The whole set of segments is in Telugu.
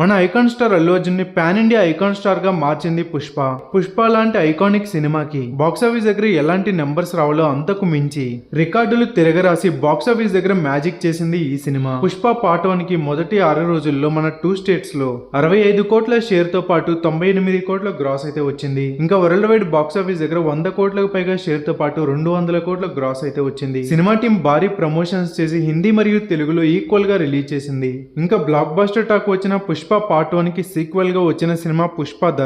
మన ఐకాన్ స్టార్ అల్లు అర్జున్ని పాన్ ఇండియా ఐకాన్ స్టార్గా మార్చింది పుష్ప. పుష్ప లాంటి ఐకానిక్ సినిమాకి బాక్సాఫీస్ దగ్గర ఎలాంటి నెంబర్స్ రావాలో అంతకు మించి రికార్డులు తిరగరాసి బాక్సాఫీస్ దగ్గర మ్యాజిక్ చేసింది ఈ సినిమా. పుష్ప పార్ట్ వన్కి మొదటి ఆరు రోజుల్లో మన టూ స్టేట్స్లో అరవై ఐదు కోట్ల షేర్తో పాటు తొంభై ఎనిమిది కోట్ల గ్రాస్ అయితే వచ్చింది. ఇంకా వరల్డ్ వైడ్ బాక్సాఫీస్ దగ్గర వంద కోట్లకు పైగా షేర్తో పాటు రెండు వందల కోట్ల గ్రాస్ అయితే వచ్చింది. సినిమా టీం భారీ ప్రమోషన్స్ చేసి హిందీ మరియు తెలుగులో ఈక్వల్గా రిలీజ్ చేసింది. ఇంకా బ్లాక్ బాస్టర్ టాక్ వచ్చిన పుష్ప పుష్ప పార్ట్ వన్కి గా వచ్చిన సినిమా పుష్ప ద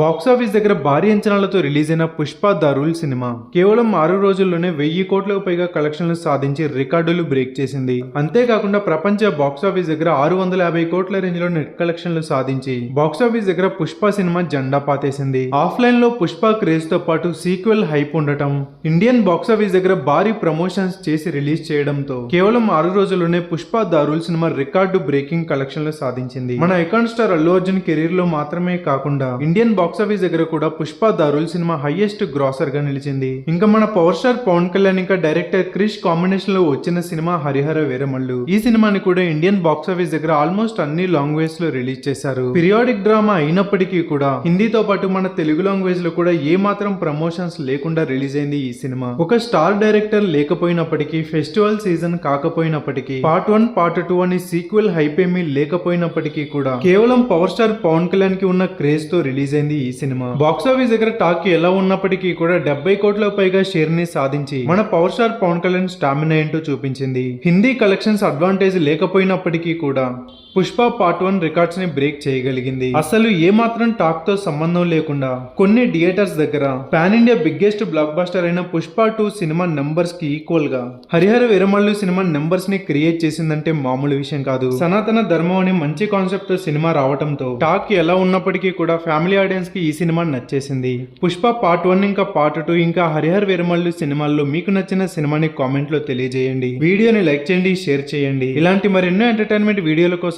బాక్సాఫీస్ దగ్గర భారీ అంచనాలతో రిలీజ్ అయిన పుష్ప ద సినిమా. కేవలం ఆరు రోజుల్లోనే వెయ్యి కోట్లకు పైగా కలెక్షన్లు సాధించి రికార్డులు బ్రేక్ చేసింది. అంతేకాకుండా ప్రపంచ బాక్సాఫీస్ దగ్గర ఆరు వందల యాభై కోట్ల రేంజ్లో నెట్ కలెక్షన్లు సాధించి బాక్సాఫీస్ దగ్గర పుష్ప సినిమా జెండా పాతేసింది. ఆఫ్లైన్లో పుష్ప క్రేజ్తో పాటు సీక్వెల్ హైప్ ఉండటం ఇండియన్ బాక్సాఫీస్ దగ్గర భారీ ప్రమోషన్స్ చేసి రిలీజ్ చేయడంతో కేవలం ఆరు రోజుల్లోనే Pushpa the rule cinema record breaking కలెక్షన్లు సాధించింది. మన ఐకాన్ స్టార్ అల్లు అర్జున్ కెరీర్లో మాత్రమే కాకుండా ఇండియన్ బాక్సాఫీస్ దగ్గర కూడా Pushpa the rule cinema highest గ్రాసర్గా నిలిచింది. ఇంకా మన పవర్ స్టార్ పవన్ కళ్యాణ్ ఇంకా డైరెక్టర్ క్రిష్ కాంబినేషన్లో వచ్చిన సినిమా హరిహర వీరమల్లు. ఈ సినిమాని కూడా ఇండియన్ బాక్సాఫీస్ దగ్గర ఆల్మోస్ట్ అన్ని లాంగ్వేజ్లో రిలీజ్ చేశారు. పీరియాడిక్ డ్రామా అయినప్పటికీ కూడా హిందీతో పాటు మన తెలుగు లాంగ్వేజ్లో కూడా ఏ మాత్రం ప్రమోషన్స్ లేకుండా రిలీజ్ అయింది ఈ సినిమా. ఒక స్టార్ డైరెక్టర్ లేకపోయినప్పటికీ ఫెస్టివల్ సీజన్ కాకపోయినప్పటికీ పార్ట్ వన్ పార్ట్ టూ అని సీక్వెల్ హైప్ ఏమీ లేకపోయినప్పటికీ కూడా కేవలం పవర్ స్టార్ పవన్ కళ్యాణ్కి ఉన్న క్రేజ్తో రిలీజ్ అయింది ఈ సినిమా. బాక్స్ ఆఫీస్ దగ్గర టాక్ ఎలా ఉన్నప్పటికీ కూడా డెబ్బై కోట్ల పైగా షేర్ని సాధించి మన power star Pawan Kalyan stamina ఏంటో చూపించింది. హిందీ కలెక్షన్స్ అడ్వాంటేజ్ లేకపోయినప్పటికీ కూడా పుష్ప పార్ట్ వన్ రికార్డ్స్ని బ్రేక్ చేయగలిగింది. అసలు ఏ మాత్రం టాక్తో సంబంధం లేకుండా కొన్ని థియేటర్స్ దగ్గర pan India biggest blockbuster అయిన పుష్ప టూ సినిమా నెంబర్స్కి ఈక్వల్గా హరిహర వీరమల్లు సినిమా నెంబర్స్ని క్రియేట్ చేసిందంటే మామూలు విషయం కాదు. సనాతన ధర్మం అనే మంచి కాన్సెప్ట్తో సినిమా రావడంతో టాక్ ఎలా ఉన్నప్పటికీ కూడా ఫ్యామిలీ ఆడియన్స్కి ఈ సినిమా నచ్చేసింది. పుష్ప పార్ట్ వన్ ఇంకా పార్ట్ టూ ఇంకా హరిహర్ వీరమల్లు సినిమాల్లో మీకు నచ్చిన సినిమాని కామెంట్లో తెలియజేయండి. వీడియోని లైక్ చేయండి షేర్ చేయండి. ఇలాంటి మరెన్నో ఎంటర్టైన్మెంట్ వీడియోల కోసం